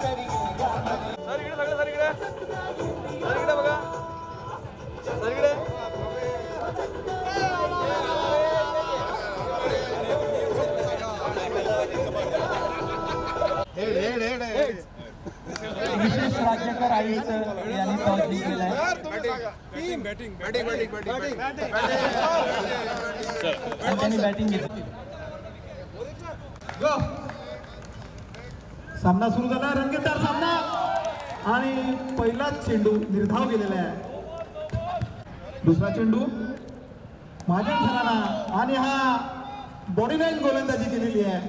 Sir इकडे सगळं sir इकडे. सर इकडे बघा. सर इकडे. विशेष राज्यकर आयुक्त यांनी टॉस जिंकलेला आहे आणि त्यांनी बॅटिंग घेतली सामना सुरू झाला रंगतदार सामना. आणि पहिलाच चेंडू निर्धाव गेलेला आहे. दुसरा चेंडू माझ्या ठिकाणा आणि हा बॉडी लाईन गोलंदाजी केलेली आहे.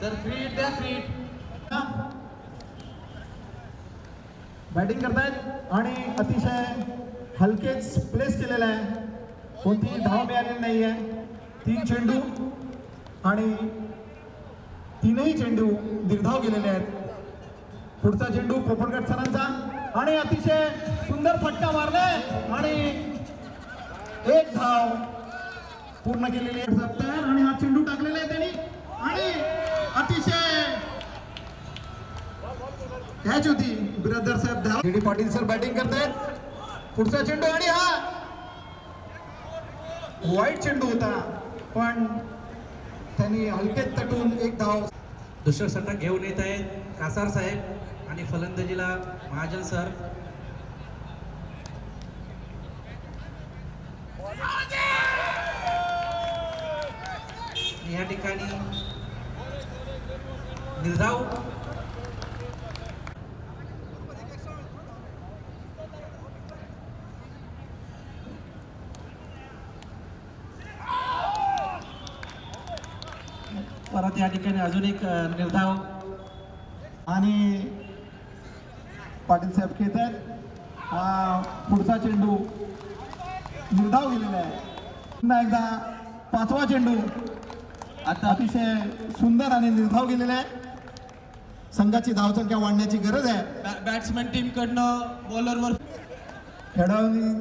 सर फ्रीट द्या फ्रीट बॅटिंग करतायत आणि अतिशय हलकेच प्लेस केलेला आहे. कोणतीही धाव मिळालेली नाही आहे तीन चेंडू आणि तीनही चेंडू निर्धाव गेलेले आहेत. पुढचा चेंडू पोपटगड सरांचा आणि अतिशय सुंदर फटका मारले आणि एक धाव पूर्ण केलेली आहे. आणि हा चेंडू टाकलेला आहे त्यांनी. आणि अतिशय कॅच होती बिरादर साहेब धाव डी पाटील सर बॅटिंग करतायत पुढचा चेंडू आणि हा! वाईट चेंडू होता पण त्यांनी हलकेत तटून एक धाव दुसरं षटक घेऊन येत आहेत कासार साहेब आणि फलंदाजीला महाजन सर. या ठिकाणी निर्धाव परत या ठिकाणी अजून एक निर्धाव आणि पाटील साहेब खेळत आहेत. हा पुढचा चेंडू निर्धाव गेलेला आहे. पुन्हा एकदा पाचवा चेंडू आता अतिशय सुंदर आणि निर्धाव गेलेला आहे. संघाची धावसंख्या वाढण्याची गरज आहे. बॅट्समॅन टीम कडनं बॉलरवर खेळाडू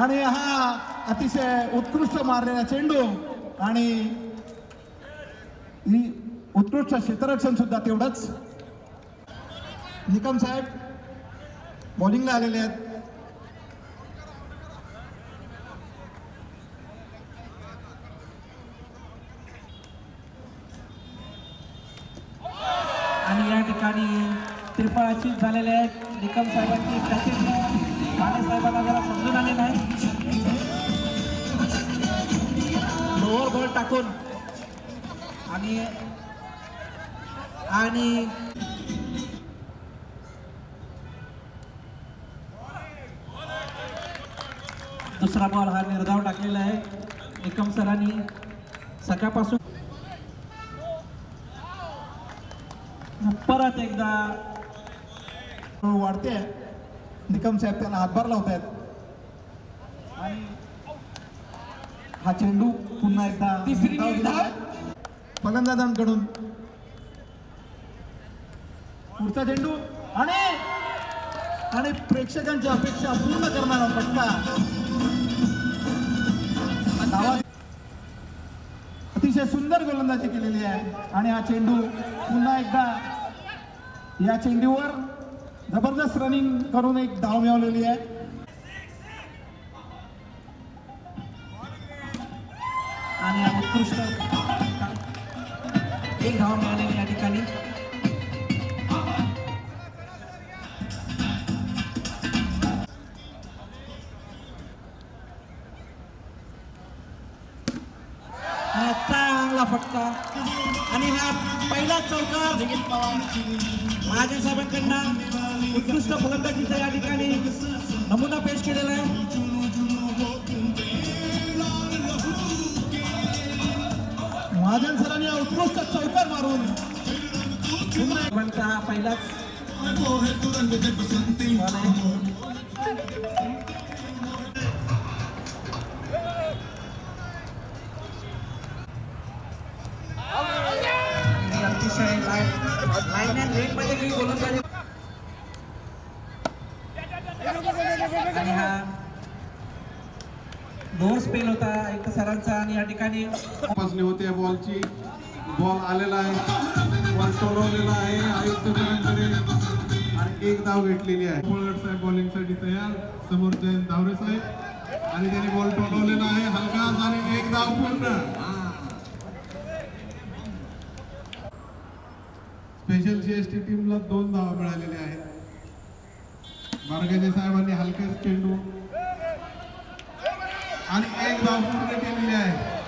आणि हा अतिशय उत्कृष्ट मारलेला चेंडू आणि ही उत्कृष्ट क्षेत्ररक्षण सुद्धा तेवढंच. निकम साहेब बॉलिंगला आलेले आहेत. आणि या ठिकाणी त्रिफळाची झालेले आहेत. निकम साहेबांची साहेबांना जरा समजून आले नाही. लोअर बॉल टाकून आणि आणि दुसरा बॉल हा निर्धाव टाकलेला आहे. निकम सरांनी सकाळपासून परत एकदा वाढते. निकम साहेब त्यांना हातभार लावत आहेत आणि हा चेंडू पुन्हा एकदा तिसरी फलंदाजांकडून. पुढचा चेंडू आणि आणि प्रेक्षकांची अपेक्षा पूर्ण करणारा फटका. अतिशय सुंदर गोलंदाजी केलेली आहे. आणि हा चेंडू पुन्हा एकदा या चेंडूवर जबरदस्त रनिंग करून एक धाव मिळवलेली आहे. आणि उत्कृष्ट एक धाव मिळालेली या ठिकाणी. चांगला फटका. आणि हा पहिला चौकार महाजन साहेबांकडनं उत्कृष्ट फलंदाजीचा या ठिकाणी नमुना पेश केलेला आहे. महाजन सरांनी उत्कृष्ट चौकार मारून. हा पहिलाच. अतिशय लाईन अँड रेटमध्ये मी गोलंदाजी आणि हा दोन स्पेल होता एक सरांचा आणि या ठिकाणी होते या बॉलची बॉल आलेला आहे. बॉल टोलवलेला आहे. आयुक्त आणि एक धाव भेटलेली आहे. साहेब बॉलिंगसाठी तयार. समोर जयंत धावरे साहेब. आणि त्याने बॉल टोलवलेला आहे. हलका आणि एक धाव पूर्ण. स्पेशल सीएसटी टीमला दोन धावा मिळालेल्या आहेत. बारगाजे साहेबांनी हलकाच चेंडू. आणि एक धाव पूर्ण केलेली आहे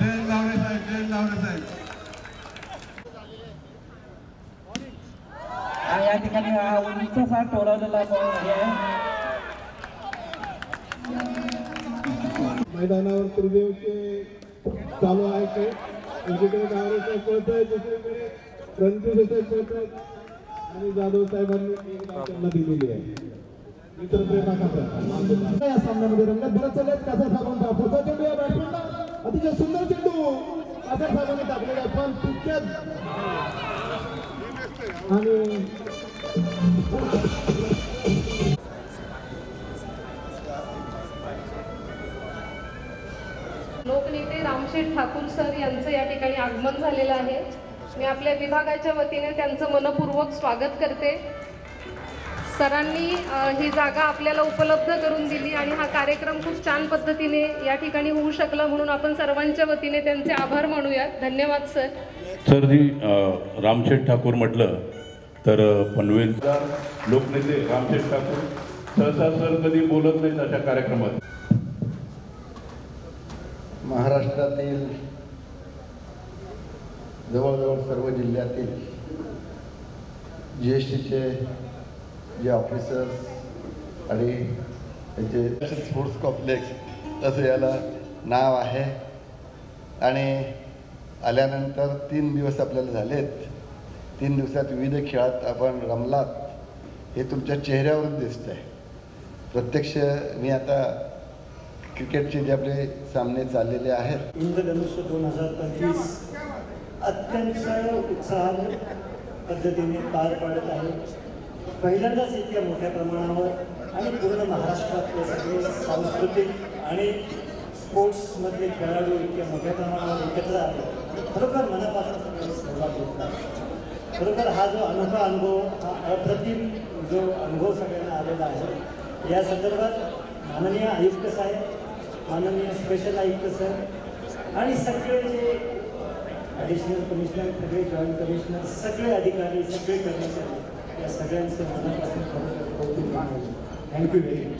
जयंत लावरे या ठिकाणी हा मैदानावर त्रिदेवचे चालू आहे ते. एकीकडे गावरे साहेब पळत आहे दुसरीकडे रणजित साहेब पळत आहेत. आणि जाधव साहेबांनी त्यांना दिलेली आहे. या सामन्यामध्ये रंगत भरत चालले कसा साबण बॅटमॅनला अतिशय सुंदर चेंडू. कासार साहेबांनी टाकलेला आहे. पण तितक्यात आणि लोकनेते रामशेठ ठाकूर सर यांचं या ठिकाणी आगमन झालेलं आहे. मी आपल्या विभागाच्या वतीने त्यांचं मनपूर्वक स्वागत करते. सरांनी ही जागा आपल्याला उपलब्ध करून दिली आणि हा कार्यक्रम खूप छान पद्धतीने या ठिकाणी होऊ शकला म्हणून आपण सर्वांच्या वतीने त्यांचे आभार मानूयात. धन्यवाद सर. सर जी रामशेठ ठाकूर म्हटलं तर अ, पनवेलचा लोकनेते रामशेठ ठाकूर सहसा सर कधी बोलत नाहीत अशा कार्यक्रमात. महाराष्ट्रातील जवळजवळ सर्व जिल्ह्यातील जी एस टीचे जे ऑफिसर्स आणि त्यांचे स्पोर्ट्स कॉम्प्लेक्स असं याला नाव आहे. आणि आल्यानंतर तीन दिवस आपल्याला झालेत. तीन दिवसात विविध खेळात आपण रमलात. हे तुमच्या चेहऱ्यावरून दिसत आहे प्रत्यक्ष मी आता क्रिकेटचे जे आपले सामने चाललेले आहेत. इंद्रधनुष्य दोन हजार पंचवीस अत्यंत उत्साहाने पद्धतीने पार पाडत आहे. पहिल्यांदाच इतक्या मोठ्या प्रमाणावर आणि पूर्ण महाराष्ट्रातले सगळे सांस्कृतिक आणि स्पोर्ट्समधले खेळाडू इतक्या मोठ्या प्रमाणावर एकत्र आले. खरोखर मनापासून सहभाग घेतला. खरोखर हा जो अनोखा अनुभव हा अप्रतिम जो अनुभव सगळ्यांना आलेला आहे या संदर्भात माननीय आयुक्त साहेब माननीय स्पेशल आयुक्त सर आणि सगळे जे ॲडिशनल कमिशनर सगळे जॉईंट कमिशनर सगळे अधिकारी सगळे कर्मचारी या सगळ्यांचं मनापासून खरोखर थँक्यू व्हेरी मच